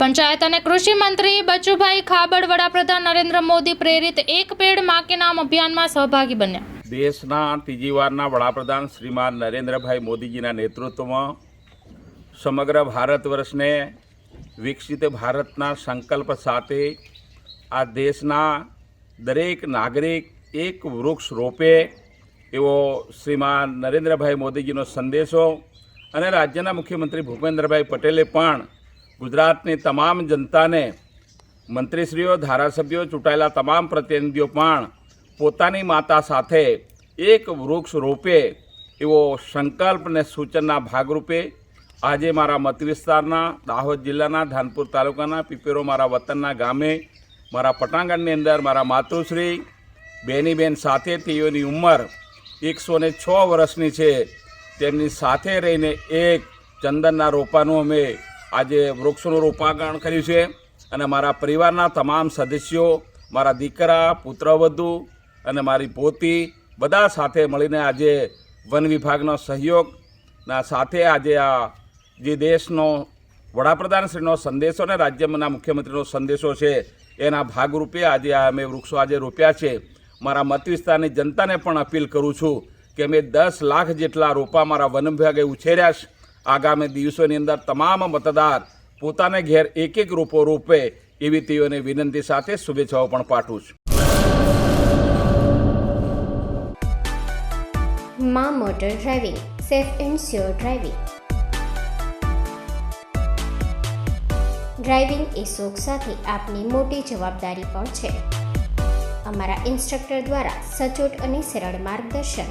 પંચાયત અને કૃષિ મંત્રી બચુભાઈ ખાબડ વડાપ્રધાન નરેન્દ્ર મોદી પ્રેરિત એક પેડમાં કે નામ અભિયાનમાં સહભાગી બન્યા. દેશના ત્રીજી વારના વડાપ્રધાન શ્રીમાન નરેન્દ્રભાઈ મોદીજીના નેતૃત્વમાં સમગ્ર ભારત વર્ષને વિકસિત ભારતના સંકલ્પ સાથે આ દેશના દરેક નાગરિક એક વૃક્ષ રોપે એવો શ્રીમાન નરેન્દ્રભાઈ મોદીજીનો સંદેશો અને રાજ્યના મુખ્યમંત્રી ભૂપેન્દ્રભાઈ પટેલે પણ ગુજરાતની તમામ જનતાને મંત્રીશ્રીઓ, ધારાસભ્યો, ચૂંટાયેલા તમામ પ્રતિનિધિઓ પણ પોતાની માતા સાથે એક વૃક્ષ રોપે એવો સંકલ્પ અને સૂચનના ભાગરૂપે આજે મારા મત વિસ્તારના દાહોદ જિલ્લાના, ધાનપુર તાલુકાના, પીપેરો મારા વતનના ગામે મારા પટાંગણની અંદર મારા માતૃશ્રી બેનીબેન સાથે તેઓની ઉંમર એકસો છ વર્ષની છે. તેમની સાથે રહીને એક ચંદનના રોપાનું અમે આજે વૃક્ષોનું રોપાંકરણ કર્યું છે અને મારા પરિવારના તમામ સદસ્યો, મારા દીકરા, પુત્રવધુ અને મારી પોતી બધા સાથે મળીને આજે વન વિભાગનો સહયોગના સાથે આજે આ જે દેશનો વડાપ્રધાનશ્રીનો સંદેશો અને રાજ્યના મુખ્યમંત્રીનો સંદેશો છે, એના ભાગરૂપે આજે આ અમે વૃક્ષો આજે રોપ્યા છે. મારા મત વિસ્તારની જનતાને પણ અપીલ કરું છું કે મેં દસ લાખ જેટલા રોપા મારા વન વિભાગે ઉછેર્યા છે. આગામી દિવસોની અંદર તમામ મતદાર પોતાને ઘેર એક એક રૂપો રૂપે એવી તેઓને વિનંતી સાથે શુભેચ્છાઓ પણ પાઠવું છું. માં motor driving, safe and sure driving. Driving એ શોખ સાથે આપની મોટી જવાબદારી પણ છે. અમારા ઇન્સ્ટ્રક્ટર દ્વારા સચોટ અને સરળ માર્ગદર્શન.